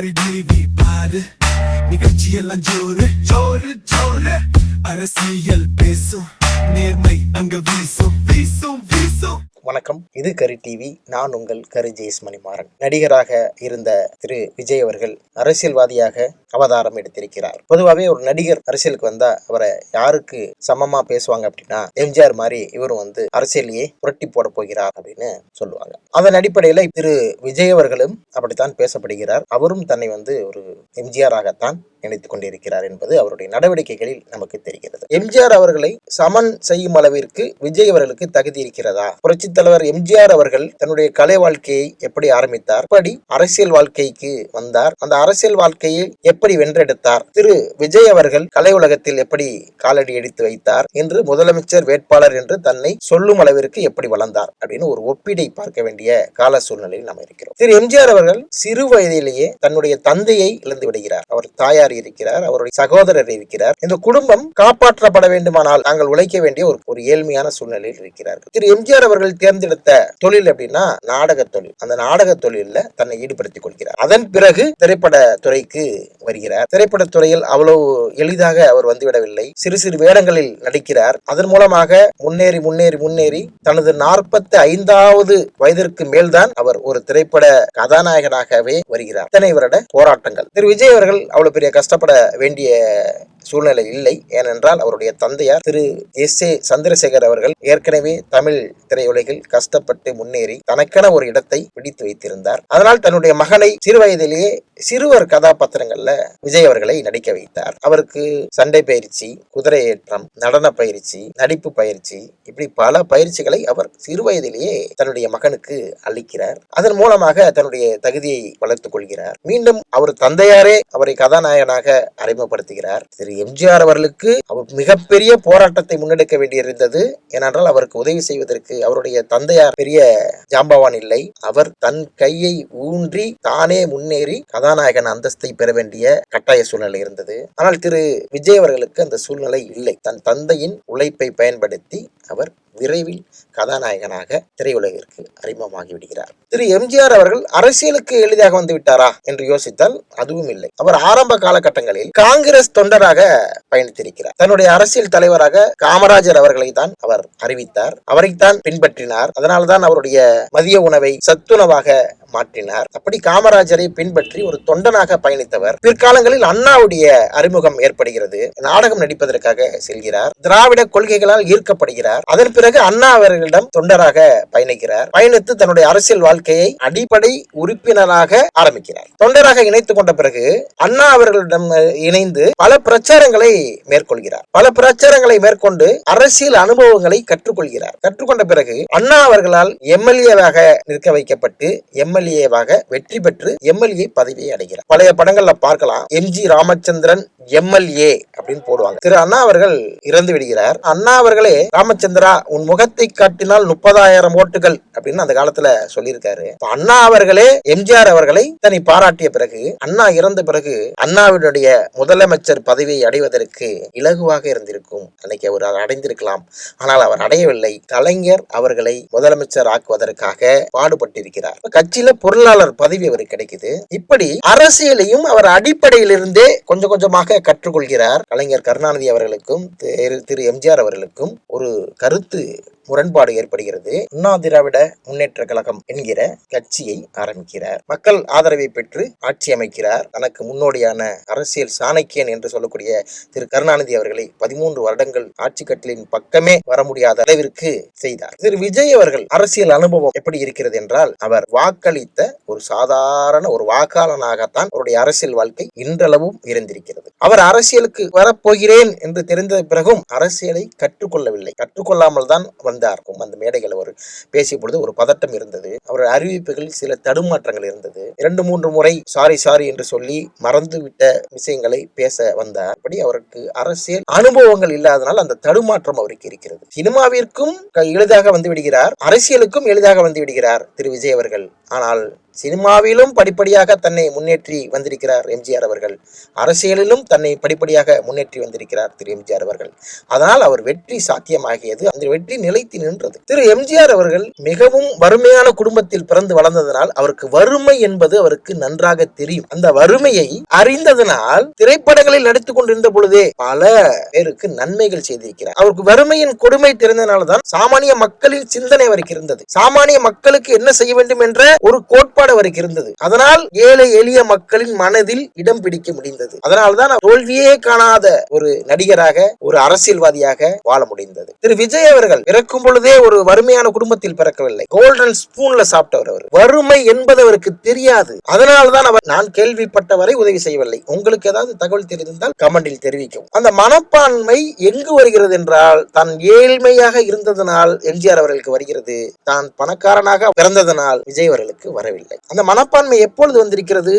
பாரு டிவி பாரு. நிகழ்ச்சியெல்லாம் ஜோரு ஜோரு ஜோரு. அரசியல் பேசும் நேர்மை அங்க வீசும் வீசும் வீசும். வணக்கம். இது கரி டிவி. நான் உங்கள் கரு ஜெயஸ் மணிமாறன் நடிகராக இருந்த திரு விஜய் அவர்கள் அரசியல்வாதியாக அவதாரம் எடுத்திருக்கிறார். பொதுவாகவே ஒரு நடிகர் அரசியலுக்கு வந்தா அவரை யாருக்கு சமமா பேசுவாங்க அப்படின்னா எம்ஜிஆர் மாதிரி இவரும் வந்து அரசியலையே புரட்டி போட போகிறார் அப்படின்னு சொல்லுவாங்க. அதன் அடிப்படையில் திரு விஜய் அவர்களும் அப்படித்தான் பேசப்படுகிறார். அவரும் தன்னை வந்து ஒரு எம்ஜிஆராகத்தான் நினைத்துக் கொண்டிருக்கிறார் என்பது அவருடைய நடவடிக்கைகளில் நமக்கு தெரிகிறது. எம்ஜிஆர் அவர்களை சமன் செய்யும் அளவிற்கு விஜய் அவர்களுக்கு தகுதி இருக்கிறதா? புரட்சி தலைவர் எம்ஜிஆர் அவர்கள் தன்னுடைய கலை வாழ்க்கையை எப்படி ஆரம்பித்தார்? எப்படி அரசியல் வாழ்க்கைக்கு வந்தார்? அந்த அரசியல் வாழ்க்கையை எப்படி வென்றெடுத்தார்? திரு விஜய் அவர்கள் கலை உலகத்தில் எப்படி காலடி எடுத்து வைத்தார்? என்று முதலமைச்சர் வேட்பாளர் என்று தன்னை சொல்லும் அளவிற்கு எப்படி வளர்ந்தார்? அப்படின்னு ஒரு ஒப்பீடை பார்க்க வேண்டிய கால சூழ்நிலையில் நாம் இருக்கிறோம். திரு எம்ஜிஆர் அவர்கள் சிறு வயதிலேயே தன்னுடைய தந்தையை இழந்து விடுகிறார். அவர் தாயார் இருக்கிறார் அவருடைய சகோதரர் இருக்கிறார். இந்த குடும்பம் காப்பாற்றப்பட வேண்டுமானால் நாங்கள் உழைக்க வேண்டிய ஒரு ஒரு ஏழ்மையான சூழ்நிலையில் இருக்கிறார்கள். திரு எம்ஜிஆர் அவர்கள் தேர்ந்தெடுத்த தொழில் அப்படின்னா நாடக தொழில். அந்த நாடக தொழில்ல தன்னை ஈடுபடுத்திக் கொள்கிறார். அதன் பிறகு திரைப்பட துறைக்கு வருகிறார். திரைப்பட துறையில் அவ்வளவு எளிதாக அவர் வந்துவிடவில்லை. சிறு சிறு வேடங்களில் நடிக்கிறார். அதன் மூலமாக முன்னேறி முன்னேறி முன்னேறி தனது நாற்பத்தி ஐந்தாவது வயதிற்கு மேல்தான் அவர் ஒரு திரைப்பட கதாநாயகனாகவே வருகிறார். இத்தனை வருட போராட்டங்கள். திரு விஜய் அவர்கள் அவ்வளவு பெரிய கஷ்டப்பட வேண்டிய சூழ்நிலை இல்லை. ஏனென்றால் அவருடைய தந்தையார் திரு எஸ் ஏ சந்திரசேகர் அவர்கள் ஏற்கனவே தமிழ் திரையுலகில் கஷ்டப்பட்டு முன்னேறி தனக்கென ஒரு இடத்தை பிடித்து வைத்திருந்தார். அதனால் தன்னுடைய மகனை சிறு வயதிலேயே சிறுவர் கதாபாத்திரங்கள்ல விஜய் அவர்களை நடிக்க வைத்தார். அவருக்கு சண்டை பயிற்சி குதிரை ஏற்றம் நடன பயிற்சி நடிப்பு பயிற்சி இப்படி பல பயிற்சிகளை அவர் சிறு வயதிலேயே தன்னுடைய மகனுக்கு அளிக்கிறார். அதன் மூலமாக தன்னுடைய தகுதியை வளர்த்துக் கொள்கிறார். மீண்டும் அவர் தந்தையாரே அவரை கதாநாயகனாக அறிமுகப்படுத்துகிறார். திரு. எம்ஜிஆர் அவர்களுக்கு அவர் மிகப்பெரிய போராட்டத்தை முன்னெடுக்க வேண்டியிருந்தது. ஏனென்றால் அவருக்கு உதவி செய்வதற்கு அவருடைய தந்தையார் பெரிய ஜாம்பவான் இல்லை. அவர் தன் கையை ஊன்றி தானே முன்னேறி கதா கதாநாயகன் அந்தஸ்தை பெற வேண்டிய கட்டாய சூழ்நிலை இருந்தது. ஆனால் திரு விஜய் அவர்களுக்கு அந்த சூழ்நிலை இல்லை. தன் தந்தையின் உழைப்பை பயன்படுத்தி அவர் விரைவில் கதாநாயகனாக திரையுலகிற்கு அறிமுகமாகி விடுகிறார் திரு. எம்ஜிஆர் அவர்கள் அரசியலுக்கு எளிதாக வந்து விட்டாரா என்று யோசித்தால் அதுவும் இல்லை. அவர் ஆரம்ப காலகட்டங்களில் காங்கிரஸ் தொண்டராக பயணித்திருக்கிறார். தன்னுடைய அரசியல் தலைவராக காமராஜர் அவர்களை தான் அவர் அறிவித்தார். அவரைத்தான் பின்பற்றினார். அதனால்தான் அவருடைய மதிய உணவை சத்துணவாக மாற்றினார். அப்படி காமராஜரை பின்பற்றி ஒரு தொண்டனாக பயணித்தவர் பிற்காலங்களில் அண்ணாவுடைய அறிமுகம் ஏற்படுகிறது. நாடகம் நடிப்பதற்காக செல்கிறார். திராவிட கொள்கைகளால் ஈர்க்கப்படுகிறார். அதன் பிறகு அண்ணா அவர்களிடம் தொண்டராக பயணிக்கிறார். பயணித்து தன்னுடைய அரசியல் வாழ்க்கையை அடிப்படை உறுப்பினராக ஆரம்பிக்கிறார். தொண்டராக இணைத்துக் கொண்ட பிறகு அண்ணா அவர்களிடம் இணைந்து பல பிரச்சாரங்களை மேற்கொள்கிறார். பல பிரச்சாரங்களை மேற்கொண்டு அரசியல் அனுபவங்களை கற்றுக்கொள்கிறார். கற்றுக்கொண்ட பிறகு அண்ணா அவர்களால் எம்எல்ஏவாக நிற்க வைக்கப்பட்டு எம்எல்ஏவாக வெற்றி பெற்று எம்எல்ஏ பதவியை அடைகிறார். பழைய படங்கள்ல பார்க்கலாம். எம் ஜி ராமச்சந்திரன் எம்எல்ஏ அப்படின்னு போடுவாங்க. திரு அண்ணா அவர்கள் இறந்து விடுகிறார். அண்ணா அவர்களே ராமச்சந்திரா உன் முகத்தை காட்டினால் முப்பதாயிரம் ஓட்டுகள் அப்படின்னு அந்த காலத்துல சொல்லியிருக்காரு. அண்ணா அவர்களே எம்ஜிஆர் அவர்களை தன்னை பாராட்டிய பிறகு அண்ணா இறந்த பிறகு அண்ணாவினுடைய முதலமைச்சர் பதவியை அடைவதற்கு இலகுவாக இருந்திருக்கும். அன்னைக்கு அவர் அடைந்திருக்கலாம். ஆனால் அவர் அடையவில்லை. கலைஞர் அவர்களை முதலமைச்சர் ஆக்குவதற்காக பாடுபட்டிருக்கிறார். கட்சியில பொருளாளர் பதவி அவருக்கு கிடைக்குது. இப்படி அரசியலையும் அவர் அடிப்படையிலிருந்தே கொஞ்சம் கொஞ்சமாக கற்றுக்கொள்கிறார் கலைஞர் கருணாநிதி அவர்களுக்கும் திரு- எம்ஜிஆர் அவர்களுக்கும் ஒரு கருத்து முரண்பாடு ஏற்படுகிறது. அண்ணா திராவிட முன்னேற்ற கழகம் என்கிற கட்சியை ஆரம்பிக்கிறார். மக்கள் ஆதரவை பெற்று ஆட்சி அமைக்கிறார். தனக்கு முன்னோடியான அரசியல் சாணக்கியன் என்று சொல்லக்கூடிய திரு கருணாநிதி அவர்களை பதிமூன்று வருடங்கள் ஆட்சி கட்டலின் பக்கமே வர முடியாத அளவிற்கு செய்தார். திரு விஜய் அவர்கள் அரசியல் அனுபவம் எப்படி இருக்கிறது என்றால் அவர் வாக்களித்த ஒரு சாதாரண ஒரு வாக்காளனாகத்தான் அவருடைய அரசியல் வாழ்க்கை இன்றளவும் இருந்திருக்கிறது. அவர் அரசியலுக்கு வரப்போகிறேன் என்று தெரிந்த பிறகும் அரசியலை கற்றுக்கொள்ளவில்லை. கற்றுக்கொள்ளாமல் தான் வந்தார் அந்த மேடைகள் அவர் பேசிய பொழுது ஒரு பதட்டம் இருந்தது. அவர் அறிவிப்புகளில் சில தடுமாற்றங்கள் இருந்தது. இரண்டு மூன்று முறை சாரி சாரி என்று சொல்லி மறந்துவிட்ட விஷயங்களை பேச வந்தார். அப்படி அவருக்கு அரசியல் அனுபவங்கள் இல்லாதனால் அந்த தடுமாற்றம் அவருக்கு இருக்கிறது. சினிமாவிற்கும் க- எளிதாக வந்து விடுகிறார். அரசியலுக்கும் எளிதாக வந்து விடுகிறார் திரு. விஜய் அவர்கள். ஆனால் சினிமாவிலும் படிப்படியாக தன்னை முன்னேற்றி வந்திருக்கிறார் எம்ஜிஆர் அவர்கள். அரசியலிலும் தன்னை படிப்படியாக முன்னேற்றி வந்திருக்கிறார் திரு எம்ஜிஆர் அவர்கள். அதனால் அவர் வெற்றி சாத்தியமாகியது. அந்த வெற்றி நிலைத்து நின்றது. திரு எம்ஜிஆர் அவர்கள் மிகவும் வறுமையான குடும்பத்தில் பிறந்து வளர்ந்ததனால் அவருக்கு வறுமை என்பது அவருக்கு நன்றாக தெரியும். அந்த வறுமையை அறிந்ததனால் திரைப்படங்களில் நடித்துக் கொண்டிருந்த பொழுதே பல பேருக்கு நன்மைகள் செய்திருக்கிறார். அவருக்கு வறுமையின் கொடுமை தெரிந்தனால்தான் சாமானிய மக்களின் சிந்தனை அவருக்கு இருந்தது. சாமானிய மக்களுக்கு என்ன செய்ய வேண்டும் என்ற ஒரு கோட்பாடு அவருக்கு இருந்தது. அதனால் ஏழை எளிய மக்களின் மனதில் இடம் பிடிக்க முடிந்தது. அதனால்தான் தோல்வியே காணாத ஒரு நடிகராக ஒரு அரசியல்வாதியாக வாழ முடிந்தது. திரு விஜய் அவர்கள் பிறக்கும் பொழுதே ஒரு வறுமையான குடும்பத்தில் பிறக்கவில்லை. கோல்டன் ஸ்பூன்ல சாப்பிட்டவர் அவர். வறுமை என்பது அவருக்கு தெரியாது. அதனால்தான் அவர் நான் கேள்விப்பட்ட வரை உதவி செய்யவில்லை. உங்களுக்கு ஏதாவது தகவல் தெரிந்தால் கமெண்டில் தெரிவிக்கும் அந்த மனப்பான்மை எங்கு வருகிறது என்றால் தான் ஏழ்மையாக இருந்ததனால் எம்ஜிஆர் அவர்களுக்கு வருகிறது. தான் பணக்காரனாக பிறந்ததனால் விஜய் அவர்களுக்கு வரவில்லை. அந்த மனப்பான்மை எப்பொழுது வந்திருக்கிறது?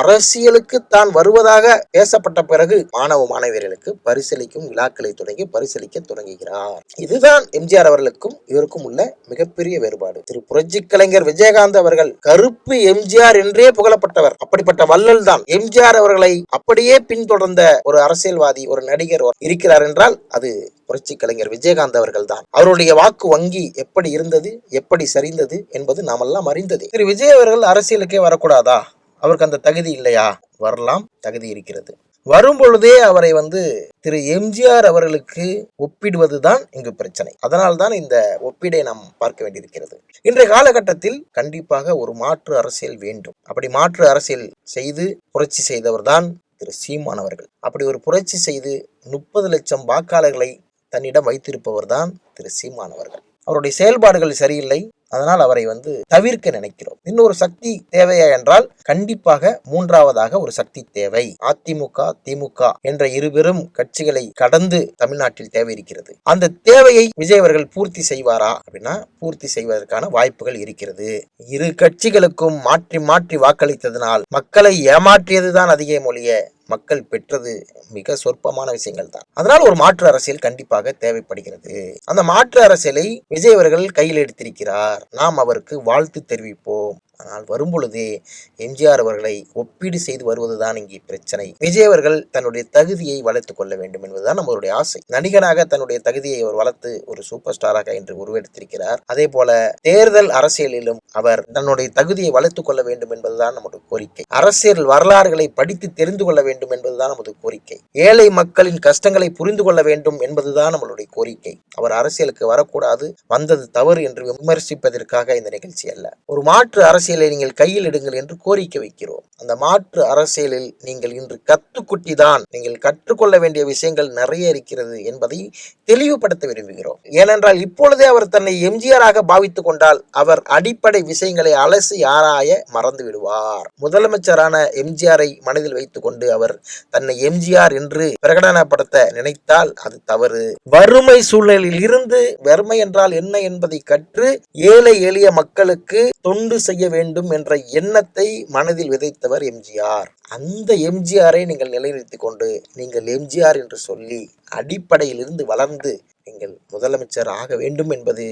அரசியலுக்கு தான் வருவதாக பேசப்பட்ட பிறகு மாணவ மாணவியர்களுக்கு பரிசளிக்கும் விழாக்களை தொடங்கி பரிசளிக்க தொடங்குகிறார். இதுதான் எம்ஜிஆர் அவர்களுக்கும் இவருக்கும் உள்ள மிகப்பெரிய வேறுபாடு. திரு புரட்சி கலைஞர் விஜயகாந்த் அவர்கள் கருப்பு எம்ஜிஆர் என்றே புகழப்பட்டவர். அப்படிப்பட்ட வள்ளல் தான் எம்ஜிஆர் அவர்களை அப்படியே பின்தொடர்ந்த ஒரு அரசியல்வாதி ஒரு நடிகர் இருக்கிறார் என்றால் அது புரட்சி கலைஞர் விஜயகாந்த் அவர்கள் தான். அவருடைய வாக்கு வங்கி எப்படி இருந்தது எப்படி சரிந்தது என்பது நாமெல்லாம் அறிந்தது. திரு விஜய் இவர்கள் அரசியலுக்கே வரக்கூடாதா? அவருக்கு அந்த தகுதி இல்லையா? வரலாம் தகுதி இருக்கிறது. வரும் பொழுதே அவரை வந்து திரு எம்ஜிஆர் அவர்களுக்கு ஒப்பிடுவதுதான் இங்கு பிரச்சனை. அதனால்தான் இந்த ஒப்பீடை நாம் பார்க்க வேண்டியிருக்கிறது. இன்றைய காலகட்டத்தில் கண்டிப்பாக ஒரு மாற்று அரசியல் வேண்டும். அப்படி மாற்று அரசியல் செய்து புரட்சி செய்தவர்தான் திரு சீமான் அவர்கள். அப்படி ஒரு புரட்சி செய்து முப்பது லட்சம் வாக்காளர்களை தன்னிடம் வைத்திருப்பவர் தான் திரு சீமான் அவர்கள். அவருடைய செயல்பாடுகள் சரியில்லை. அதனால் அவரை வந்து தவிர்க்க நினைக்கிறோம். இன்னொரு சக்தி தேவையா என்றால் கண்டிப்பாக மூன்றாவதாக ஒரு சக்தி தேவை. அதிமுக திமுக என்ற இருபெரும் கட்சிகளை கடந்து தமிழ்நாட்டில் தேவை இருக்கிறது. அந்த தேவையை விஜய் அவர்கள் பூர்த்தி செய்வாரா அப்படின்னா பூர்த்தி செய்வதற்கான வாய்ப்புகள் இருக்கிறது. இரு கட்சிகளுக்கும் மாற்றி மாற்றி வாக்களித்ததனால் மக்களை ஏமாற்றியதுதான் அதிக மொழிய மக்கள் பெற்றது மிக சொற்பமான விஷயங்கள் தான் அதனால் ஒரு மாற்று அரசியல் கண்டிப்பாக தேவைப்படுகிறது. அந்த மாற்று அரசியலை விஜய் அவர்கள் கையில் எடுத்திருக்கிறார். நாம் அவருக்கு வாழ்த்து தெரிவிப்போம். ஆனால் வரும்பொழுதே எம்ஜிஆர் அவர்களை ஒப்பீடு செய்து வருவதுதான் இங்கே பிரச்சனை. விஜய் அவர்கள் தன்னுடைய தகுதியை வளர்த்து கொள்ள வேண்டும் என்பதுதான் நம்மளுடைய ஆசை. நடிகனாக தன்னுடைய தகுதியை அவர் வளர்த்து ஒரு சூப்பர் ஸ்டாராக இன்று உருவெடுத்திருக்கிறார். அதே போல தேர்தல் அரசியலிலும் அவர் தன்னுடைய தகுதியை வளர்த்துக் கொள்ள வேண்டும் என்பதுதான் நமது கோரிக்கை. அரசியல் வரலாறுகளை படித்து தெரிந்து கொள்ள வேண்டும் என்பதுதான் நமது கோரிக்கை. ஏழை மக்களின் கஷ்டங்களை புரிந்து கொள்ள வேண்டும் என்பதுதான் நம்மளுடைய கோரிக்கை. அவர் அரசியலுக்கு வரக்கூடாது வந்தது தவறு என்று விமர்சிப்பதற்காக இந்த நிகழ்ச்சி அல்ல. ஒரு மாற்று அரசியல் நீங்கள் கையில் எடுங்கள் என்று கோரிக்கை வைக்கிறோம். அந்த மாற்று அரசியலில் நீங்கள் இன்று கத்துக்குட்டி தான் நீங்கள் கற்றுக்கொள்ள வேண்டிய விஷயங்கள் நிறைய இருக்கிறது என்பதை தெளிவுபடுத்த விரும்புகிறோம். ஏனென்றால் இப்பொழுதே அவர் தன்னை எம்ஜிஆராக பாவித்துக் கொண்டால் அவர் அடிப்படை விஷயங்களை அலசி ஆராய மறந்து விடுவார். முதலமைச்சரான எம்ஜிஆரை மனதில் வைத்துக் கொண்டு அவர் தன்னை எம்ஜிஆர் என்று பிரகடனப்படுத்த நினைத்தால் அது தவறு. வறுமை சூழலில் இருந்து வறுமை என்றால் என்ன என்பதை கற்று ஏழை எளிய மக்களுக்கு தொண்டு செய்ய வேண்டும் என்ற எண்ணத்தை மனதில் விதைத்தவர் எம்ஜிஆர். அந்த எம்ஜிஆரை நீங்கள் நிலைநிறுத்தி கொண்டு நீங்கள் எம்ஜிஆர் என்று சொல்லி அடிப்படையிலிருந்து வளர்ந்து நீங்கள் முதலமைச்சர் ஆக வேண்டும் என்பது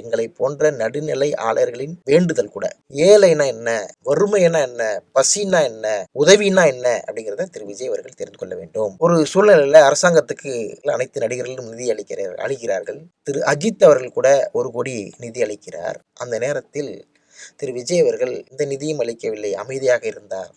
எங்களை போன்ற நடுநிலை ஆளர்களின் வேண்டுதல் கூட. ஏழைனா என்ன? வறுமைனா என்ன? பசினா என்ன? உதவினா என்ன? அப்படிங்கிறத திரு. விஜய் அவர்கள் தெரிந்து கொள்ள வேண்டும். ஒரு சூழ்நிலையில அரசாங்கத்துக்கு அனைத்து நடிகர்களும் நிதி அளிக்கிறார் அளிக்கிறார்கள். திரு. அஜித் அவர்கள் கூட ஒரு கோடி நிதி அளிக்கிறார். அந்த நேரத்தில் திரு விஜய் அவர்கள் இந்த நிதியும் அளிக்கவில்லை அமைதியாக இருந்தார்.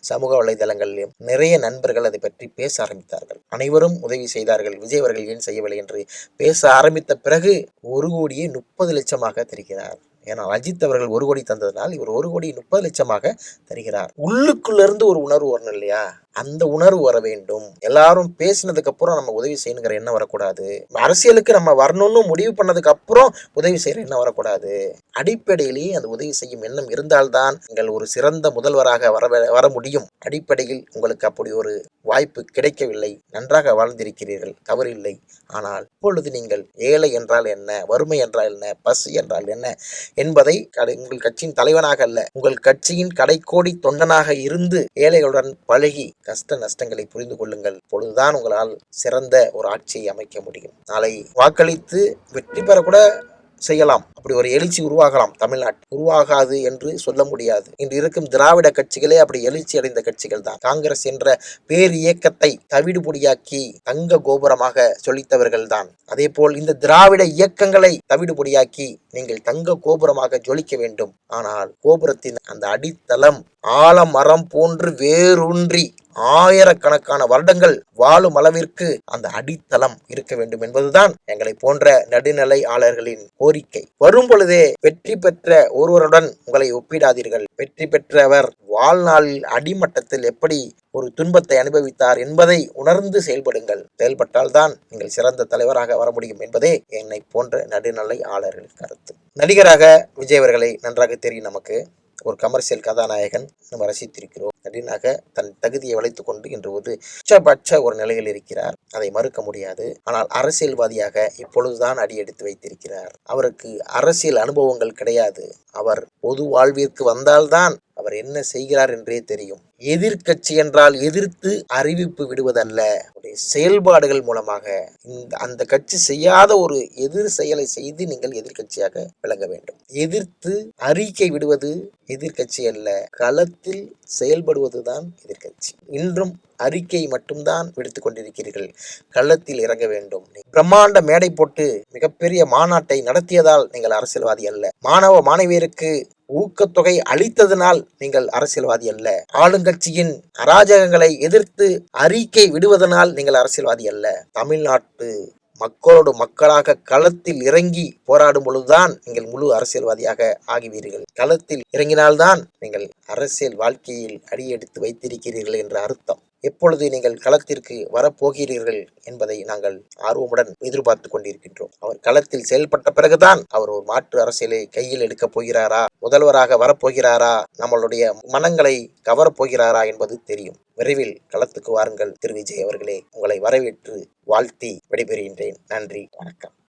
சமூக வலைதளங்களிலும் நிறைய நண்பர்கள் அதை பற்றி பேச ஆரம்பித்தார்கள். அனைவரும் உதவி செய்தார்கள். விஜய் அவர்கள் ஏன் செய்யவில்லை என்று பேச ஆரம்பித்த பிறகு ஒரு கோடியே முப்பது லட்சமாக தெரிகிறார். ஏன்னா அஜித் அவர்கள் ஒரு கோடி தந்ததனால் இவர் ஒரு கோடி முப்பது லட்சமாக தருகிறார். உள்ளுக்குள்ள இருந்து ஒரு உணர்வு வரணும் இல்லையா? அந்த உணர்வு வர வேண்டும். எல்லாரும் பேசினதுக்கு அப்புறம் நம்ம உதவி செய்யணுங்கிற எண்ணம் வரக்கூடாது. அரசியலுக்கு நம்ம வரணும்னு முடிவு பண்ணதுக்கு அப்புறம் உதவி செய்யற எண்ணம் வரக்கூடாது. அடிப்படையிலேயே அந்த உதவி செய்யும் எண்ணம் இருந்தால்தான் நீங்கள் ஒரு சிறந்த முதல்வராக வர வர முடியும். அடிப்படையில் உங்களுக்கு அப்படி ஒரு வாய்ப்பு கிடைக்கவில்லை. நன்றாக வாழ்ந்திருக்கிறீர்கள். தவறில்லை. ஆனால் இப்பொழுது நீங்கள் ஏழை என்றால் என்ன? வறுமை என்றால் என்ன? பசி என்றால் என்ன? என்பதை கடை- உங்கள் கட்சியின் தலைவனாக அல்ல உங்கள் கட்சியின் கடைக்கோடி தொண்டனாக இருந்து ஏழைகளுடன் பழகி கஷ்ட நஷ்டங்களை புரிந்து கொள்ளுங்கள். பொழுதுதான் உங்களால் சிறந்த ஒரு ஆட்சியை அமைக்க முடியும். நாளை வாக்களித்து வெற்றி பெறக்கூட செய்யலாம். அப்படி ஒரு எழுச்சி உருவாகலாம். தமிழ்நாட்டு உருவாகாது என்று சொல்ல முடியாது. இன்று இருக்கும் திராவிட கட்சிகளே அப்படி எழுச்சி அடைந்த கட்சிகள் தான். காங்கிரஸ் என்ற பேர் இயக்கத்தை தவிடுபொடியாக்கி தங்க கோபுரமாக ஜொலித்தவர்கள் தான். அதே போல் இந்த திராவிட இயக்கங்களை தவிடுபொடியாக்கி நீங்கள் தங்க கோபுரமாக ஜொலிக்க வேண்டும். ஆனால் கோபுரத்தின் அந்த அடித்தளம் ஆலமரம் போன்று வேரூன்றி ஆயிரக்கணக்கான வருடங்கள் வாழும் அளவிற்கு அந்த அடித்தளம் இருக்க வேண்டும் என்பதுதான் எங்களை போன்ற நடுநிலையாளர்களின் கோரிக்கை. வரும் பொழுதே வெற்றி பெற்ற ஒருவருடன் உங்களை ஒப்பிடாதீர்கள். வெற்றி பெற்றவர் வாழ்நாளில் அடிமட்டத்தில் எப்படி ஒரு துன்பத்தை அனுபவித்தார் என்பதை உணர்ந்து செயல்படுங்கள். செயல்பட்டால்தான் நீங்கள் சிறந்த தலைவராக வர முடியும் என்பதே என்னை போன்ற நடுநிலை ஆளர்களின் கருத்து. நடிகராக விஜய் அவர்களை நன்றாக தெரியும் நமக்கு. ஒரு கமர்ஷியல் கதாநாயகன் நம்ம ரசித்திருக்கிறோம் நடினாக தன் தகுதியை வளைத்து கொண்டு இன்று ஒரு உச்சபட்ச ஒரு நிலையில் இருக்கிறார். அதை மறுக்க முடியாது. ஆனால் அரசியல்வாதியாக இப்பொழுதுதான் அடியெடுத்து வைத்திருக்கிறார். அவருக்கு அரசியல் அனுபவங்கள் கிடையாது. அவர் பொது வாழ்விற்கு வந்தால்தான் அவர் என்ன செய்கிறார் என்றே தெரியும். எதிர்க்கட்சி என்றால் எதிர்த்து அறிவிப்பு விடுவதல்ல. செயல்பாடுகள் மூலமாக இந்த அந்த கட்சி செய்யாத ஒரு எதிர் செயலை செய்து நீங்கள் எதிர்க்கட்சியாக விளங்க வேண்டும். எதிர்த்து அறிக்கை விடுவது எதிர்க்கட்சி அல்ல களத்தில் செயல்படுவதுதான் எதிர்க்கட்சி. இன்றும் அறிக்கை மட்டும்தான் விடுத்து கொண்டிருக்கிறீர்கள். களத்தில் இறங்க வேண்டும். பிரம்மாண்ட மேடை போட்டு மிகப்பெரிய மாநாட்டை நடத்தியதால் நீங்கள் அரசியல்வாதி அல்ல. மாணவ மாணவியருக்கு ஊக்கத்தொகை அளித்ததனால் நீங்கள் அரசியல்வாதி அல்ல. ஆளுங்கட்சியின் அராஜகங்களை எதிர்த்து அறிக்கை விடுவதனால் நீங்கள் அரசியல்வாதி அல்ல. தமிழ்நாட்டு மக்களோடு மக்களாக களத்தில் இறங்கி போராடும் பொழுதுதான் நீங்கள் முழு அரசியல்வாதியாக ஆகுவீர்கள். களத்தில் இறங்கினால்தான் நீங்கள் அரசியல் வாழ்க்கையில் அடியெடுத்து வைத்திருக்கிறீர்கள் என்ற அர்த்தம். எப்பொழுது நீங்கள் களத்திற்கு வரப்போகிறீர்கள் என்பதை நாங்கள் ஆர்வமுடன் எதிர்பார்த்து கொண்டிருக்கின்றோம். அவர் களத்தில் செயல்பட்ட பிறகுதான் அவர் ஒரு மாற்று அரசியலை கையில் எடுக்கப் போகிறாரா? முதல்வராக வரப்போகிறாரா? நம்மளுடைய மனங்களை கவரப்போகிறாரா என்பது தெரியும். விரைவில் களத்துக்கு வாருங்கள் திரு விஜய் அவர்களே. உங்களை வரவேற்று வாழ்த்தி விடைபெறுகின்றேன். நன்றி வணக்கம்.